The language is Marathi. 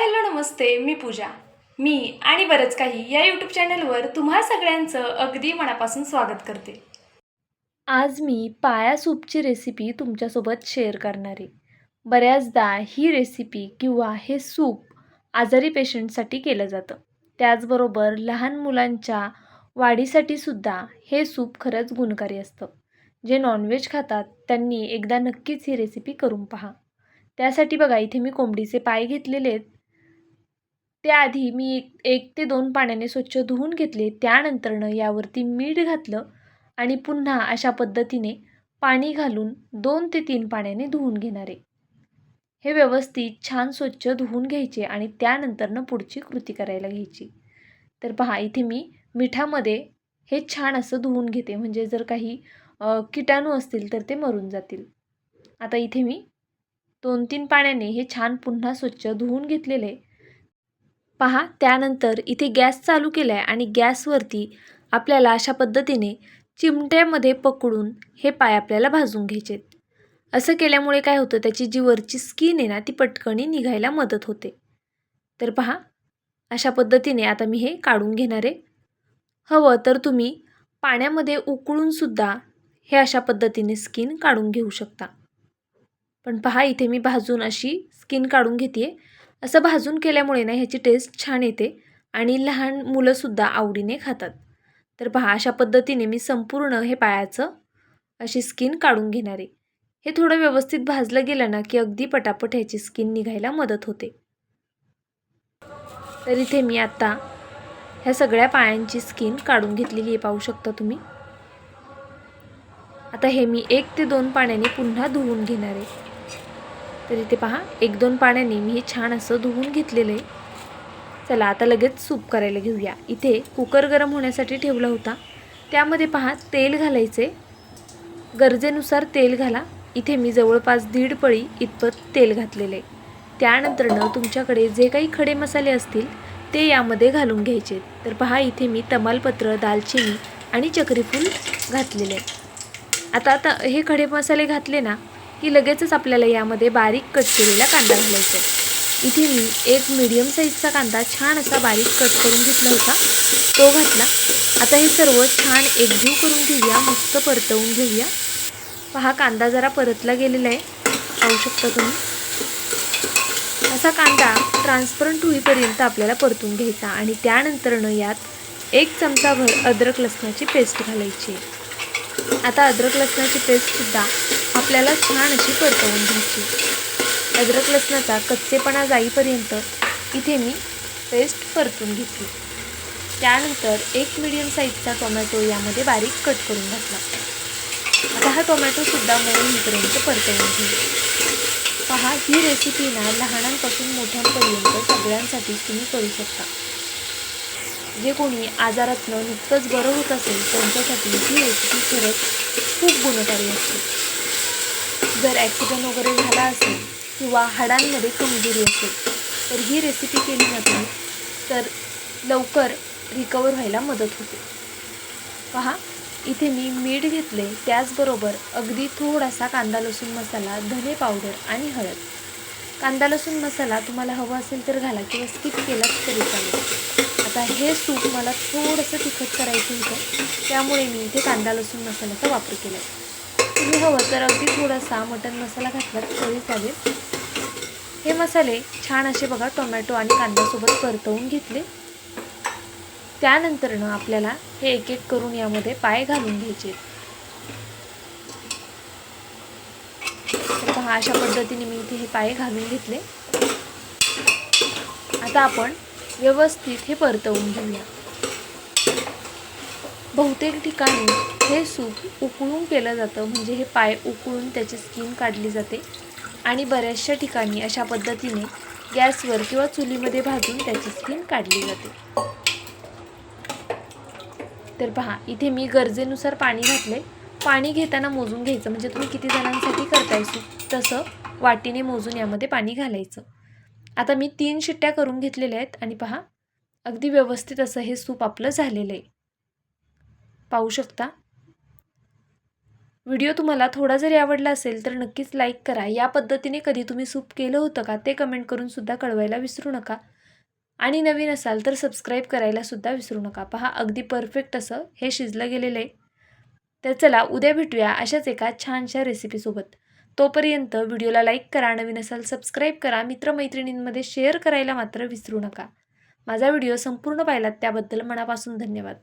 हॅलो नमस्ते मी पूजा. मी आणि बरंच काही या यूट्यूब चॅनलवर तुम्हा सगळ्यांचं अगदी मनापासून स्वागत करते. आज मी पाया सूपची रेसिपी तुमच्यासोबत शेअर करणार आहे. बऱ्याचदा ही रेसिपी किंवा हे सूप आजारी पेशंटसाठी केलं जातं. त्याचबरोबर लहान मुलांच्या वाढीसाठी सुद्धा हे सूप खरंच गुणकारी असतं. जे नॉनव्हेज खातात त्यांनी एकदा नक्कीच ही रेसिपी करून पहा. त्यासाठी बघा इथे मी कोंबडीचे पाय घेतलेले आहेत. त्याआधी मी एक एक ते दोन पाण्याने स्वच्छ धुवून घेतले. त्यानंतरनं यावरती मीठ घातलं आणि पुन्हा अशा पद्धतीने पाणी घालून दोन ते तीन पाण्याने धुवून घेणारे. हे व्यवस्थित छान स्वच्छ धुवून घ्यायचे आणि त्यानंतरनं पुढची कृती करायला घ्यायची. तर पहा इथे मी मिठामध्ये हे छान असं धुवून घेते. म्हणजे जर काही किटाणू असतील तर ते मरून जातील. आता इथे मी दोन तीन पाण्याने हे छान पुन्हा स्वच्छ धुवून घेतलेले. आहे. पहा त्यानंतर इथे गॅस चालू केला आहे आणि गॅसवरती आपल्याला अशा पद्धतीने चिमट्यामध्ये पकडून हे पाय आपल्याला भाजून घ्यायचे आहेत. असं केल्यामुळे काय होतं त्याची जी वरची स्किन आहे ना ती पटकणी निघायला मदत होते. तर पहा अशा पद्धतीने आता मी हे काढून घेणार आहे. हवं तर तुम्ही पाण्यामध्ये उकळूनसुद्धा हे अशा पद्धतीने स्किन काढून घेऊ शकता. पण पहा इथे मी भाजून अशी स्किन काढून घेते असं भाजून केल्यामुळे ना ह्याची टेस्ट छान येते आणि लहान मुलंसुद्धा आवडीने खातात. तर पहा अशा पद्धतीने मी संपूर्ण हे पायाचं अशी स्किन काढून घेणार आहे. हे थोडं व्यवस्थित भाजलं गेलं ना की अगदी पटापट ह्याची स्किन निघायला मदत होते. तर इथे मी आत्ता ह्या सगळ्या पायांची स्किन काढून घेतलेली आहे पाहू शकता तुम्ही. आता हे मी एक ते दोन पाण्याने पुन्हा धुवून घेणार आहे. तर इथे पहा एक दोन पाण्याने मी हे छान असं धुवून घेतलेलं आहे. चला आता लगेच सूप करायला घेऊया. इथे कुकर गरम होण्यासाठी ठेवला होता. त्यामध्ये पहा तेल घालायचे. गरजेनुसार तेल घाला. इथे मी जवळपास दीड पळी इतपत तेल घातलेले आहे. त्यानंतरनं तुमच्याकडे जे काही खडे मसाले असतील ते यामध्ये घालून घ्यायचे. तर पहा इथे मी तमालपत्र दालचिनी आणि चक्रीफूल घातलेले आहे. आता आता हे खडे मसाले घातले ना की लगेचच आपल्याला यामध्ये बारीक कट केलेला कांदा घालायचा आहे. इथे मी एक मीडियम साईजचा कांदा छान असा बारीक कट करून घेतला होता. तो घातला. आता हे सर्व छान एकजीव करून घेऊया मस्त परतवून घेऊया. पहा कांदा जरा परतला गेलेला आहे. पाहू शकता तुम्ही. असा कांदा ट्रान्सपरंट होईपर्यंत आपल्याला परतून घ्यायचा आणि त्यानंतरनं यात एक चमचाभर अद्रक लसणाची पेस्ट घालायची आता अद्रक लसणाची पेस्टसुद्धा आपल्याला छान अशी परतवून घ्यायची. अद्रक लसणाचा कच्चेपणा जाईपर्यंत इथे मी पेस्ट परतून घेतली. त्यानंतर एक मिडियम साईजचा टोमॅटो यामध्ये बारीक कट करून घातला. आता हा टोमॅटोसुद्धा मऊ होईपर्यंत परतवून घेऊ. पहा ही रेसिपी ना लहानांपासून मोठ्यांपर्यंत सगळ्यांसाठी तुम्ही करू शकता. जे कोणी आजारातनं नुकतंच बरं होत असेल त्यांच्यासाठी ही रेसिपी खरंच खूप गुणकारी असते. जर ॲक्सिडेंट वगैरे झाला असेल किंवा हाडांमध्ये कमजोरी असेल तर ही रेसिपी केली ना तर लवकर रिकवर व्हायला मदत होते. पहा इथे मी मीठ घेतले. त्याचबरोबर अगदी थोडासा कांदा लसूण मसाला धने पावडर आणि हळद. कांदा लसूण मसाला तुम्हाला हवा असेल तर घाला किंवा स्किप केलाच तरी चालेल. आता हे सूप मला थोडंसं तिखट करायचं होतं. त्यामुळे मी इथे कांदा लसूण मसाल्याचा वापर केला आहे तुम्ही हवं तर अगदी थोडासा मटण मसाला घातला तरी चालेल. हे मसाले छान असे बघा टोमॅटो आणि कांद्यासोबत परतवून घेतले. त्यानंतरनं आपल्याला हे एक एक करून यामध्ये पाय घालून घ्यायचे. तर पहा अशा पद्धतीने मी इथे हे पाय घालून घेतले. आता आपण व्यवस्थित हे परतवून घेऊया. बहुतेक ठिकाणी हे सूप उकळून केलं जातं. म्हणजे हे पाय उकळून त्याची स्किन काढली जाते. आणि बऱ्याचशा ठिकाणी अशा पद्धतीने गॅसवर किंवा चुलीमध्ये भाजून त्याची स्किन काढली जाते. तर पहा इथे मी गरजेनुसार पाणी घातले. पाणी घेताना मोजून घ्यायचं. म्हणजे तुम्ही किती जणांसाठी करताय सूप तसं वाटीने मोजून यामध्ये पाणी घालायचं. आता मी तीन शिट्ट्या करून घेतलेल्या आहेत. आणि पहा अगदी व्यवस्थित असं हे सूप आपलं झालेलं आहे. पाहू शकता. व्हिडिओ तुम्हाला थोडा जरी आवडला असेल तर नक्कीच लाईक करा. या पद्धतीने कधी तुम्ही सूप केलं होतं का ते कमेंट करूनसुद्धा कळवायला विसरू नका. आणि नवीन असाल तर सबस्क्राईब करायलासुद्धा विसरू नका. पहा अगदी परफेक्ट असं हे शिजलं गेलेलं आहे. तर चला उद्या भेटूया अशाच एका छानशा रेसिपीसोबत तोपर्यंत व्हिडिओला लाईक करा नवीन असाल सबस्क्राईब करा मित्रमैत्रिणींमध्ये शेअर करायला मात्र विसरू नका. माझा व्हिडिओ संपूर्ण पाहिलात त्याबद्दल मनापासून धन्यवाद.